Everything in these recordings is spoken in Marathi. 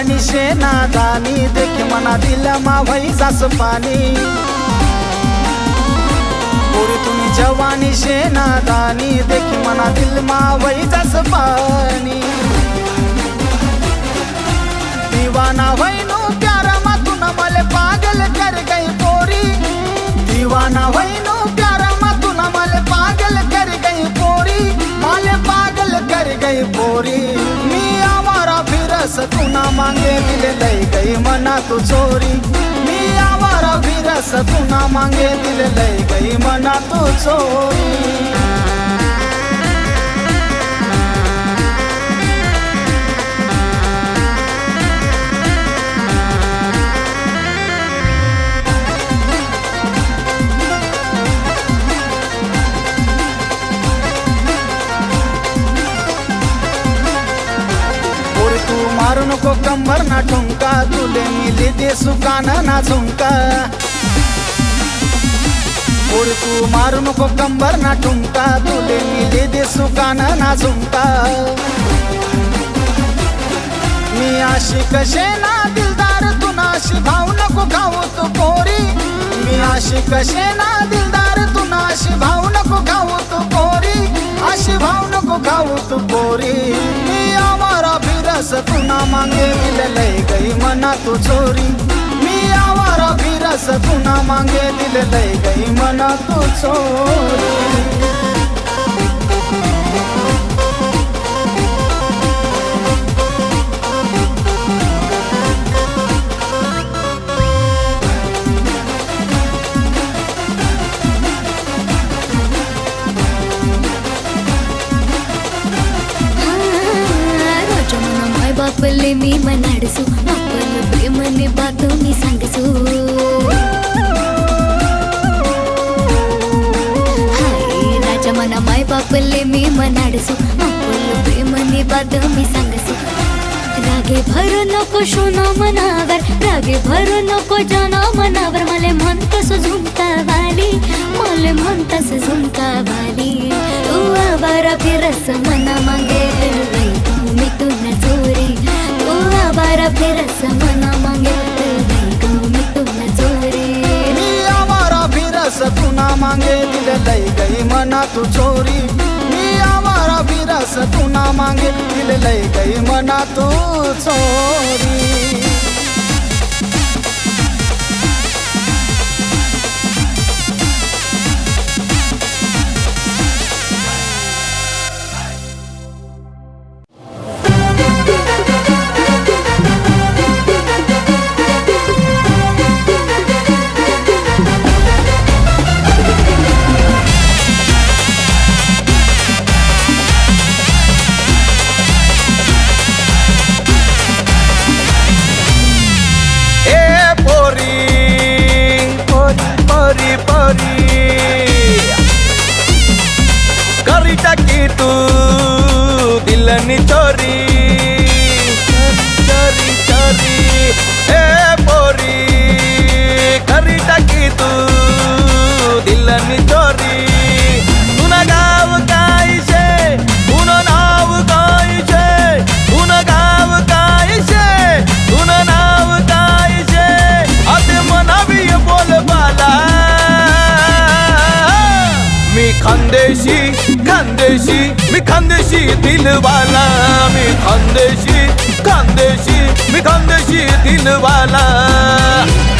तुम्ही शेना दानी देखी मना दिला मावई जास पाणी. पोरी तुम्ही जवानी शेना दानी देखी मना दिल मावई जास पाणी. दीवाना वैनु प्यारा मातून मले पागल कर गई पोरी. दीवाना वैनु प्यारा मातून मले पागल कर गई पोरी. माले पागल कर गई पोरी. मी आवारा फिरस तुना मांगे दिले लई गई मना तू चोरी. मी आवारा विरस तुना मांगे दिले लई गई मना तू चोरी. मिली सुकान ना झुमका पोरी मारू नको कंबर ना ठुंका. तुले मिले दे सुकान ना झुंका. मी अशी कशे ना दिलदार तू नाशी भाऊ नको खाऊ तू पोरी. मी अशी कशे ना दिलदार तू नाशी भाऊ नको खाऊ तू पोरी. अशी भाऊ नको खाऊ तू पोरी. मी आवारा फिरस तू मागे मांगे दिललय गई मना तू चोरी. मी आवारा फिरस तू मागे मांगे दिललय गई मना तू चोरी. माय मी मनाडसू आपल प्रेमने बातो मी सांगसू. हाय राजा मना माय बापले मी मनाडसू आपल प्रेमने बातो मी सांगसू. रागे भरू नको शोना मनावर रागे भरू नको जाना मनावर मले म्हणतस झुमका वाली मले म्हणतस झुमका वाली. तू आवारा फिरस मना मागे. फिरस मना मागे लई मी तुला चोरी। मी आवारा फिरस तू ना मांगे दिल लई गई मना तू चोरी। मी आवारा फिरस तू ना मांगे दिल लई गई मना तू चोरी। ए पोरी करी टाकी तू दिलनी चोरी तुना गाव काय शे तुन नाव काय शे तुन गाव काय शे तुन नाव काय शे आते मनावी बोल बाला मी खानदेशी खानदेशी मी खानदेशी दिलवाला मी खानदेशी खानदेशी मी दिलवाला.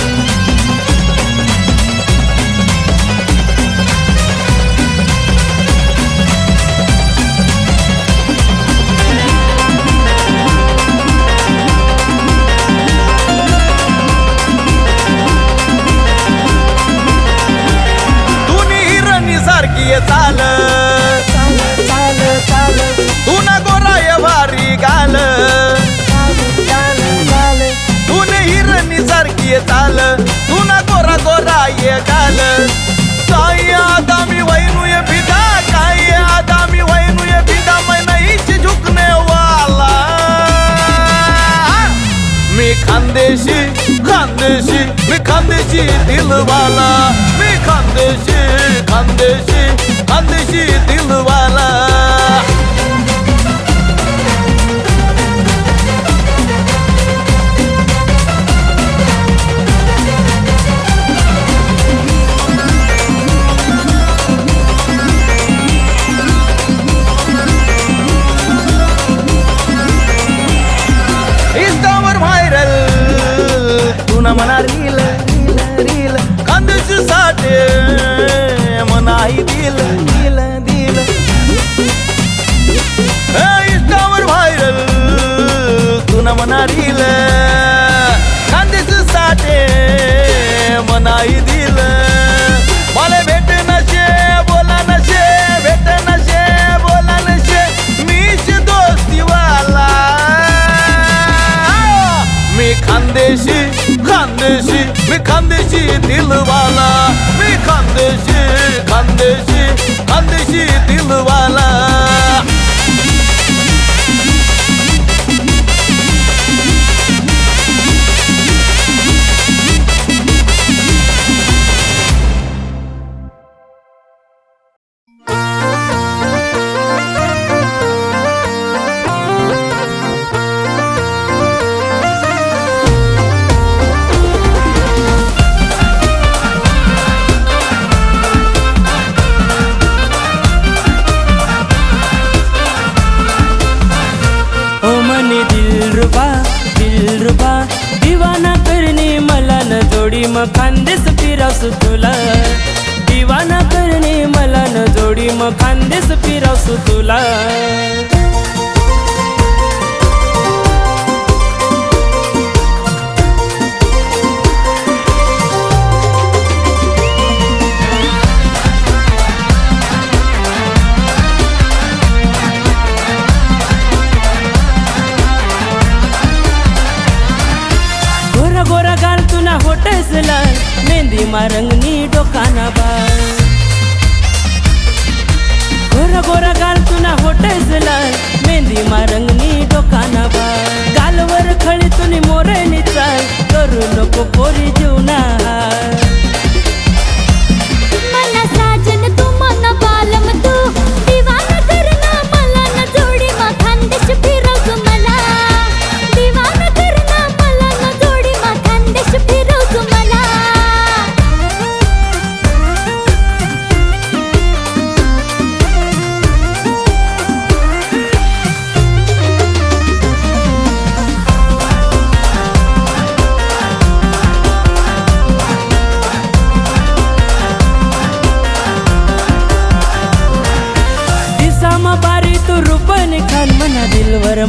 Sunday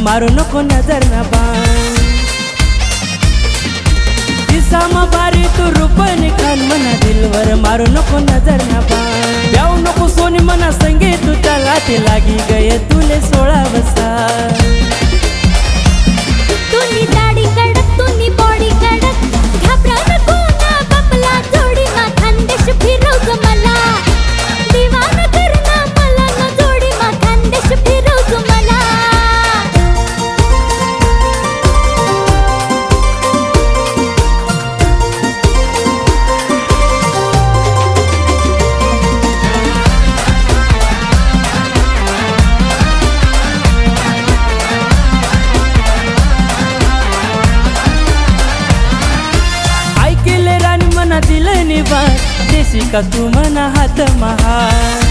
મારો નખો નજર ના બાણ દિશામાં બારી તું રૂપન ખાન મના દિલવર મારો નખો નજર ના બાણ બ્યાવ નખો સોની મના સંગે તું તલાથી લાગી ગયે તુલે સોળા વસા તુની का तू मना हात महार?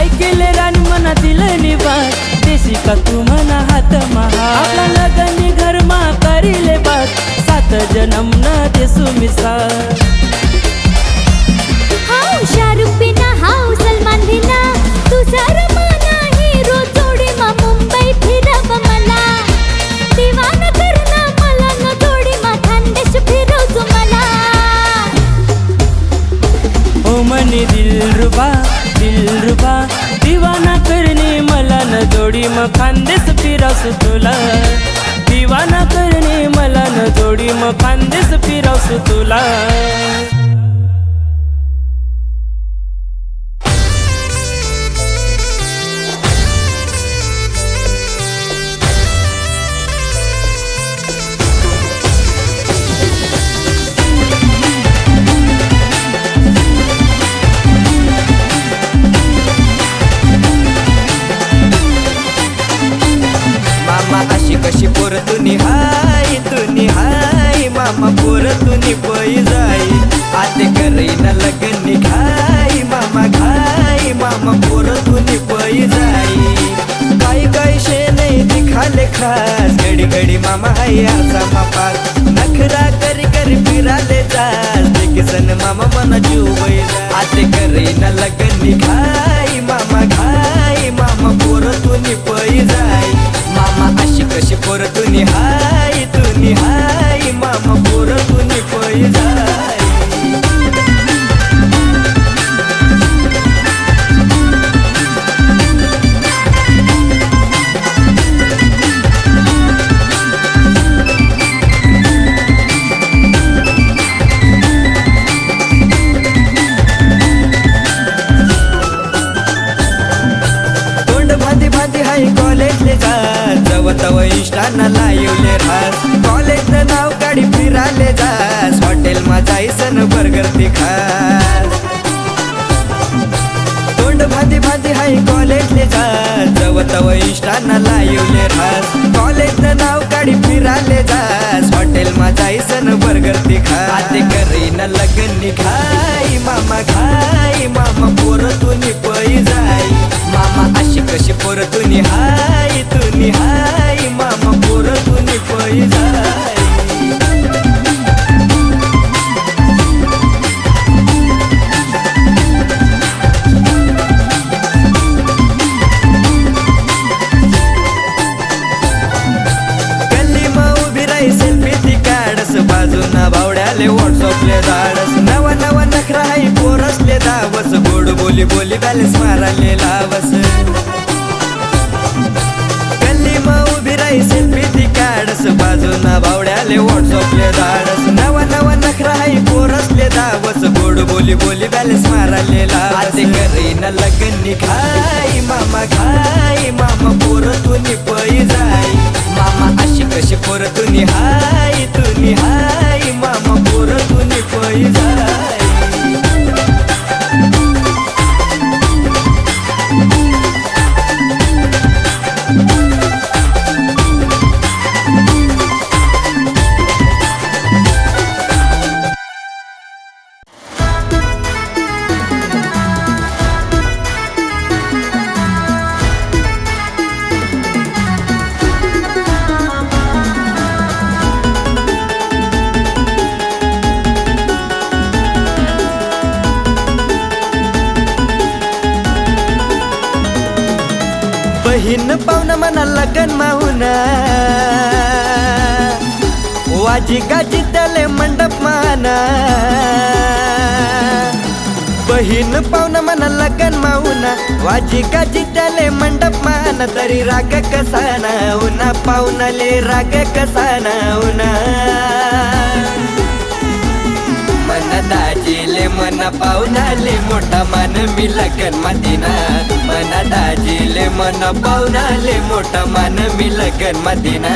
ऐकेले रान मनातील निवास देशी का तू मना हात महार? आपला लगनी घर मा करिले बात सात जनम ना ते मिसा दिलरुबा दिवाना करणे मला न जोडी मग खांदेस फिरासू तुला दिवाना करणे मला न जोडी मग खांदेस तुला खास घडी घडी मामा हाय आसा मापास नखरा करी करी फिराले जास. देखसन मामा मन जीव आते करीन लगन खाय मामा घाई. मामा पोर तुनी पै जाय मामा अशी कशी पोर तुनी हाय तुनी हाय. जास हॉटेल मा जायसन बर्गर ती खास तोंड भाजी भाजी हाय कॉलेजले जा जव तव इंस्टाना लाईवले रास कॉलेजचं नाव काढी फिराले जास हॉटेल मा जायसन बर्गर ती खास आते करीन लगन निघाई. मामा खाई. मामा पोर तुनी पै जाई. मामा अशी कशी पोर तुनी हाय तुनी हाय मामा पोर तुनी पै जाय बाजूना भावड्याले व्हॉट्सअपले धाडस नवा नवा नखरा हाई पोरसले धावस. गोड बोली बोली बॅलेन्स माराले लावस. गल्ली मा उभी राही सेल्फी ती काढस. बाजूना भावड्याले व्हॉट्सअपले धाडस नवा नवा नखरा हाई पोरसले धावस. गोड बोली बोली बॅलेन्स माराले लावस. करीन लगन निघाई मामा खाई मामा पोर तुनी पै जाई. मामा अशी कशी पोर तुनी हाय तुनी हाय. पाहुणा मना लगन माहुना वाजी गाजी त्याले मंडप माना बहीण पाहुणा मना लगन माहुना वाजी गाजी त्याले मंडप माना तरी राग कसा ना उना पाहुणाले राग कसा ना उना मन दाजीले मन पाहुणाले मोठा मान मी लगन मदिना. मन दाजीले मन पाहुणाले मोठा मान मी लगन मदिना.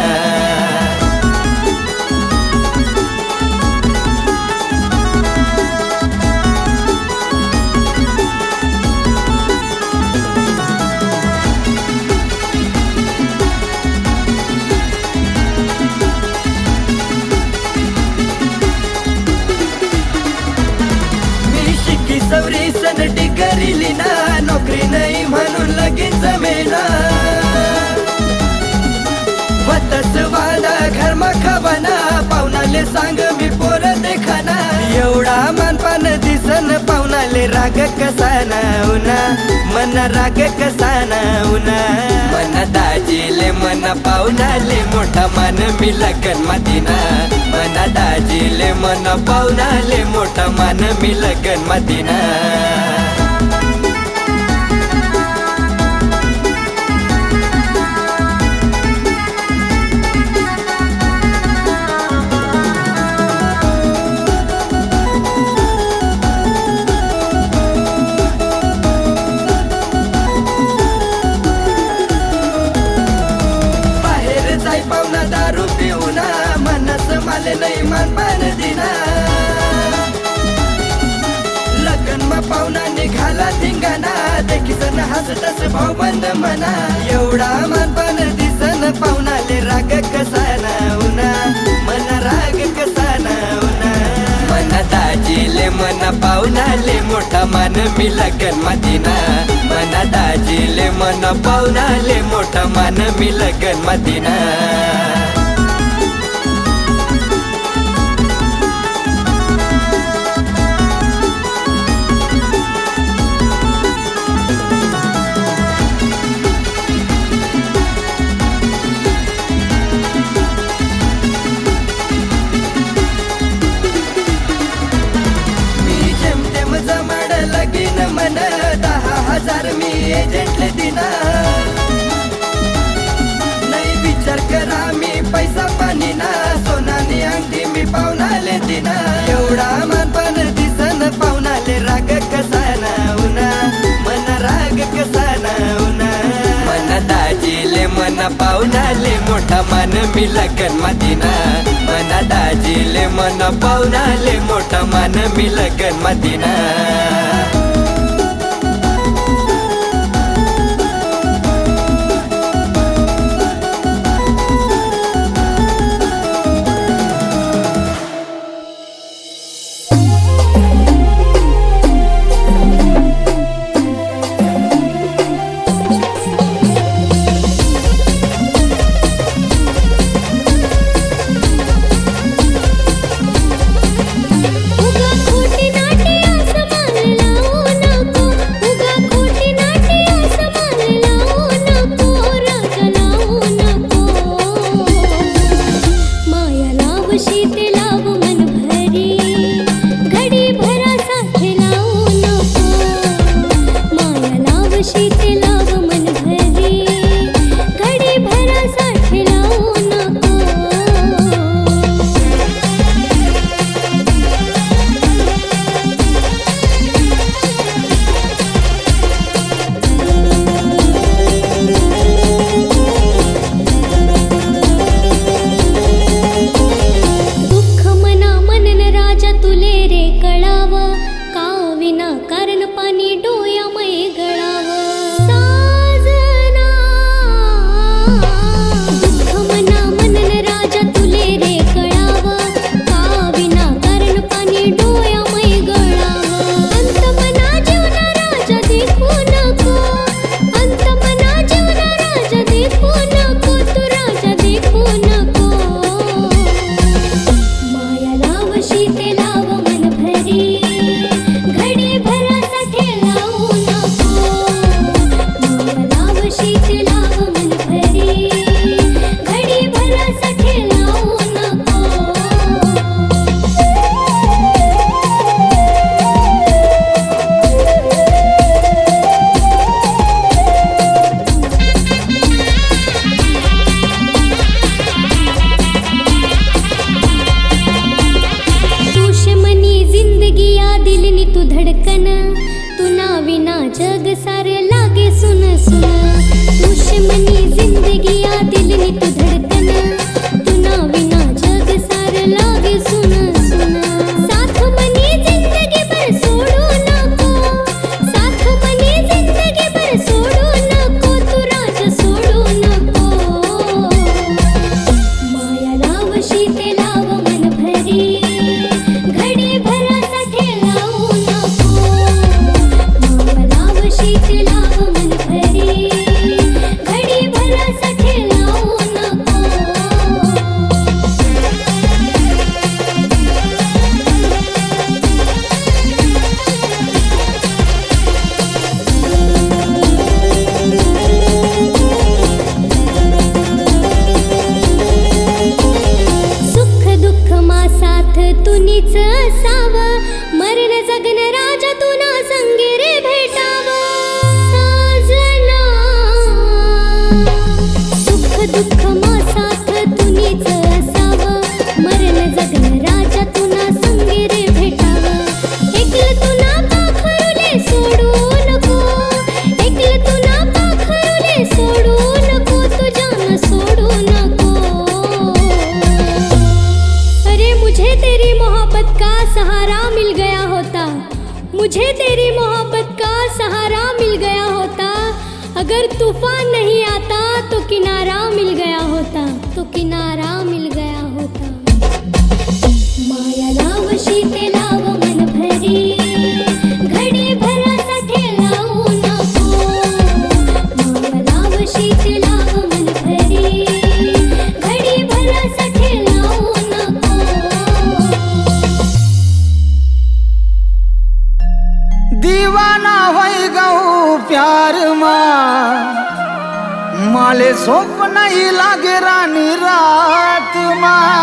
सांग मी पोर देखना. एवढा मानपान दिसन पाहुणाले राग कसा नावना मन राग कसा नावना मन दाजीले मन पाहुणाले मोठा मान मी लगन मदिना मन दाजीले मन पाहुणाले मोठा मान मी लगन मदिना माले नाही मान पान दिना लग्नमा पाहुणा निघाला धिंगाणा. देखीसन हसतस भाऊ बंद म्हणा एवढा मान पान दिसन पाहुणाले राग कसा ना मन राग कसा ना मना दाजीले मना पाहुणाले मोठा मान मी लग्न मदिना मना दाजीले मना पाहुणाले मोठा मान मी लगन मदिना हजार मी एजंटले दिना नाही विचार करा मी पैसा पाणी ना सोनानी अंगठी मी पाहुणाले दिना एवढा मानपान दिसन पाहुणाले राग कसा ना मन राग कसा ना मन दाजीले मन पाहुणाले मोठा मान मी लगन मदिना. मन दाजीले मन पाहुणाले मोठा मान मी लगन मदिना. अगर तूफान नहीं आता तो किनारा सोप नहीं लागे रानी रात माँ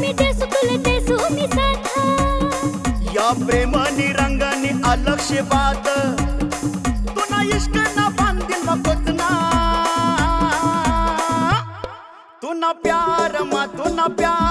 मी देसू तुले देसू मी साथ. या प्रेमनी रंगानी अलक्ष बात तुना इश्क ना बांधील मकोच ना. तुना प्यार मा तुना प्यार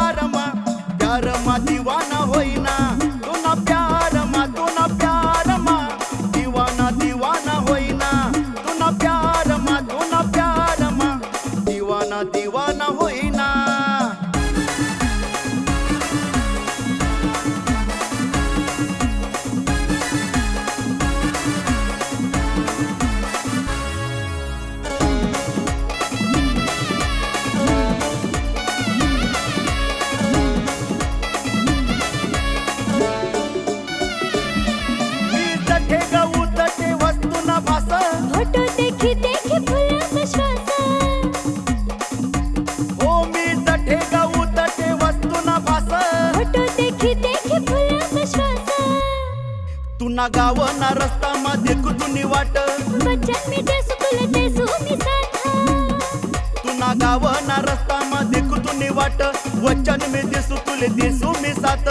तुना गाव ना रस्ता वाट. मी देसू मी साथ तुना गाव ना रस्ता मध्ये कुतुनी वाट. वचन मी दिसू तुले दिसू मी सात